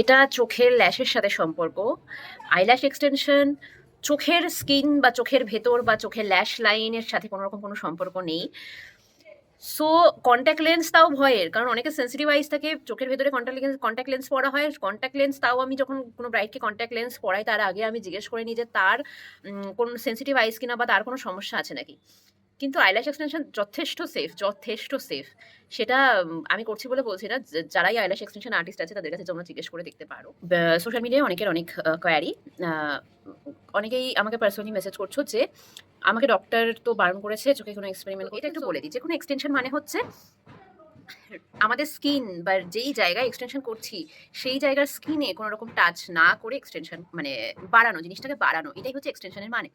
এটা চোখের ল্যাশের সাথে সম্পর্ক। আইল্যাশ এক্সটেনশন চোখের স্কিন বা চোখের ভেতর বা চোখের ল্যাশ লাইনের সাথে কোনো রকম কোনো সম্পর্ক নেই। সো কন্ট্যাক্ট লেন্স তাও ভয়ের, কারণ অনেকে সেন্সিটিভ আইস থাকে, চোখের ভেতরে কন্ট্যাক্ট লেন্স কন্ট্যাক্ট লেন্স পরা হয়। কন্ট্যাক্ট লেন্স তাও আমি যখন কোনো ব্রাইটকে কন্ট্যাক্ট লেন্স পরাই, তার আগে আমি জিজ্ঞেস করে নিই যে তার কোন সেন্সিটিভ আইস কিনা বা তার কোনো সমস্যা আছে নাকি। কিন্তু আইল্যাশ এক্সটেনশন যথেষ্ট সেফ যথেষ্ট সেফ সেটা আমি করছি বলে বলছি না যারাই আইল্যাশ এক্সটেনশন আর্টিস্ট আছে, তাদের কাছে তোমরা জিজ্ঞেস করে দেখতে পারো। সোশ্যাল মিডিয়ায় অনেকের অনেক কোয়ারি অনেকেই আমাকে পার্সোনালি মেসেজ করছ যে, আমাকে ডক্টর তো বারণ করেছে, চোখে কোনো এক্সপেরিমেন্ট এটা একটু বলে দিই। যে কোনো এক্সটেনশন মানে হচ্ছে আমাদের স্কিন বা যেই জায়গায় এক্সটেনশন করছি, সেই জায়গার স্কিনে কোনো রকম টাচ না করে এক্সটেনশন মানে বাড়ানো, জিনিসটাকে বাড়ানো, এটাই হচ্ছে এক্সটেনশনের মানে।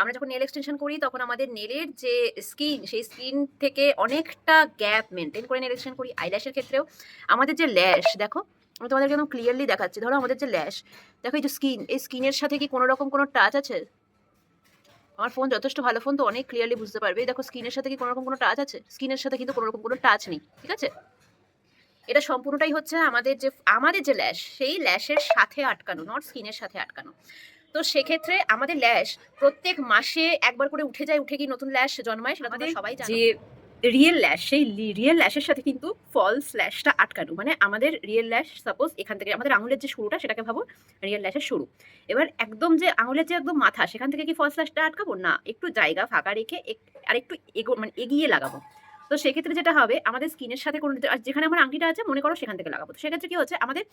আমরা যখন নেল এক্সটেনশন করি, তখন আমাদের নেলের যে স্কিন সেই স্কিন থেকে অনেকটা গ্যাপ মেনটেন করে নেল এক্সটেনশন করি আইল্যাশের ক্ষেত্রেও। আমাদের যে ল্যাশ দেখো, আমি তোমাদেরকে একদম ক্লিয়ারলি দেখাচ্ছি, ধরো আমাদের যে ল্যাশ দেখো এই যে স্কিন এই স্কিনের সাথে কি কোনো রকম কোনো টাচ আছে? আমার ফোন যথেষ্ট ভালো ফোন তো অনেক ক্লিয়ারলি বুঝতে পারবে। এই দেখো স্ক্রিনের সাথে কি কোনো রকম কোনো টাচ আছে? স্ক্রিনের সাথে কিন্তু কোনো রকম কোনো টাচ নেই ঠিক আছে? এটা সম্পূর্ণটাই হচ্ছে আমাদের যে আমাদের যে ল্যাশ সেই ল্যাশের সাথে আটকানো নট স্কিনের সাথে আটকানো। তো সেক্ষেত্রে আমাদের ল্যাশ প্রত্যেক মাসে একবার করে উঠে যায় উঠে গিয়ে নতুন ল্যাশ জন্মায় সেটা সবাই যে রিয়েল ল্যাশ সেই রিয়েল ল্যাশের সাথে কিন্তু ফলস ল্যাশটা আটকানো। মানে আমাদের রিয়েল ল্যাশ সাপোজ এখান থেকে আমাদের আঙুলের যে শুরুটা, সেটাকে ভাবো রিয়েল ল্যাশের শুরু। এবার একদম যে আঙুলের যে একদম মাথা, সেখান থেকে কি ফলস ল্যাশটা আটকাবো? না, একটু জায়গা ফাঁকা রেখে আর একটু এগো মানে এগিয়ে লাগাবো। তো সেক্ষেত্রে যেটা হবে, আমাদের স্কিনের সাথে কোনো যেখানে আমার আংটিটা আছে, মনে করো সেখান থেকে লাগাবো। তো সেক্ষেত্রে কি হচ্ছে, আমাদের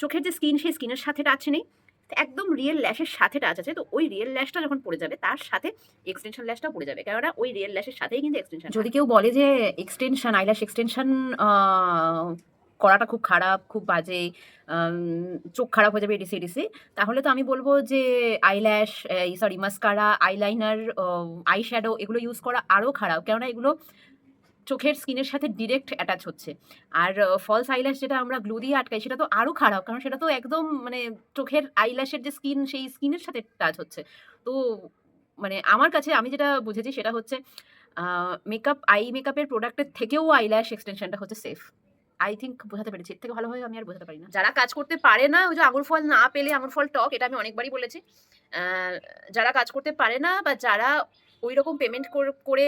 চোখের যে স্কিন সেই স্কিনের সাথে টাচ নেই। একদম রিয়েল ল্যাশের সাথে টাচ আছে তো ওই রিয়েল ল্যাশটা যখন পড়ে যাবে তার সাথে এক্সটেনশন ল্যাশটা পড়ে যাবে। কেননা ওই রিয়েল ল্যাশের সাথেই কিন্তু এক্সটেনশন যদি কেউ বলে যে এক্সটেনশন আইল্যাশ এক্সটেনশন করাটা খুব খারাপ খুব বাজে চোখ খারাপ হয়ে যাবে এডিসি এডিসি তাহলে তো আমি বলব যে eyelash sorry mascara eyeliner eye shadow এগুলো ইউজ করা আরও খারাপ। কেননা এগুলো চোখের স্কিনের সাথে ডিরেক্ট অ্যাটাচ হচ্ছে। আর ফলস আইল্যাশ যেটা আমরা গ্লু দিয়ে আটকাই, সেটা তো আরও খারাপ, কারণ সেটা তো একদম মানে চোখের আইল্যাশের যে স্কিন সেই স্কিনের সাথে টাচ হচ্ছে। তো মানে আমার কাছে আমি যেটা বুঝেছি সেটা হচ্ছে মেকআপ আই মেকআপের প্রোডাক্টের থেকেও আইল্যাশ এক্সটেনশনটা হচ্ছে সেফ আই থিঙ্ক বোঝাতে পেরেছি। এর থেকে ভালোভাবে আমি আর বোঝাতে পারি না। যারা কাজ করতে পারে না, ওই যে আঙুর ফল না পেলে, আঙুর ফল টক, এটা আমি অনেকবারই বলেছি। যারা কাজ করতে পারে না বা যারা ওই রকম পেমেন্ট করে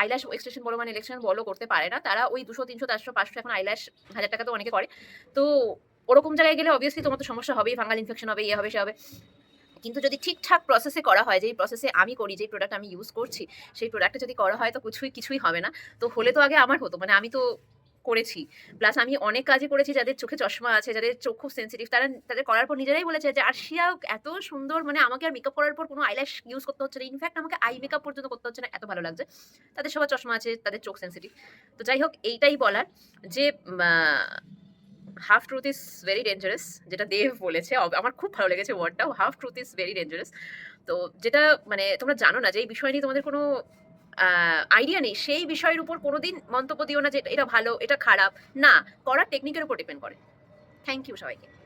আইল্যাশ এক্সটেনশন বলো মানে ইলেকশন বলো করতে পারে না। তারা ওই দুশো, তিনশো, চারশো, পাঁচশো এখন আইল্যাশ হাজার টাকা তো অনেকে করে। তো ওরকম জায়গায় গেলে অবভিয়াসলি তোমার তো সমস্যা হবেই ফাঙ্গাল ইনফেকশন হবে ইয়ে হবে, সে হবে। কিন্তু যদি ঠিকঠাক প্রসেসে করা হয়, যেই প্রসেসে আমি করি, যেই প্রোডাক্ট আমি ইউজ করছি, সেই প্রোডাক্টে যদি করা হয়, তো কিছুই কিছুই হবে না। তো হলে তো আগে আমার হতো। মানে আমি তো করেছি। প্লাস আমি অনেক কাজই করেছি যাদের চোখে চশমা আছে, যাদের চোখ খুব সেন্সিটিভ তারা, তাদের করার পর নিজেরাই বলেছে যে, আর্শিয়া, এত সুন্দর মানে আমাকে আর মেকআপ করার পর কোনো আইল্যাশ ইউজ করতে হচ্ছে না। ইনফ্যাক্ট আমাকে আই মেকআপ পর্যন্ত করতে হচ্ছে না, এত ভালো লাগছে। তাদের সবার চশমা আছে, তাদের চোখ সেন্সিটিভ তো যাই হোক, এইটাই বলার যে half truth is very dangerous যেটা দেব বলেছে আমার খুব ভালো লেগেছে ওয়ার্ডটাও half truth is very dangerous তো যেটা মানে তোমরা জানো না যে, এই বিষয় নিয়ে তোমাদের কোনো আইডিয়া নেই। সেই বিষয়ের উপর কোনোদিন মন্তব্য দিও না যে এটা ভালো, এটা খারাপ। না, করার টেকনিকের উপর ডিপেন্ড করে। থ্যাংক ইউ সবাইকে।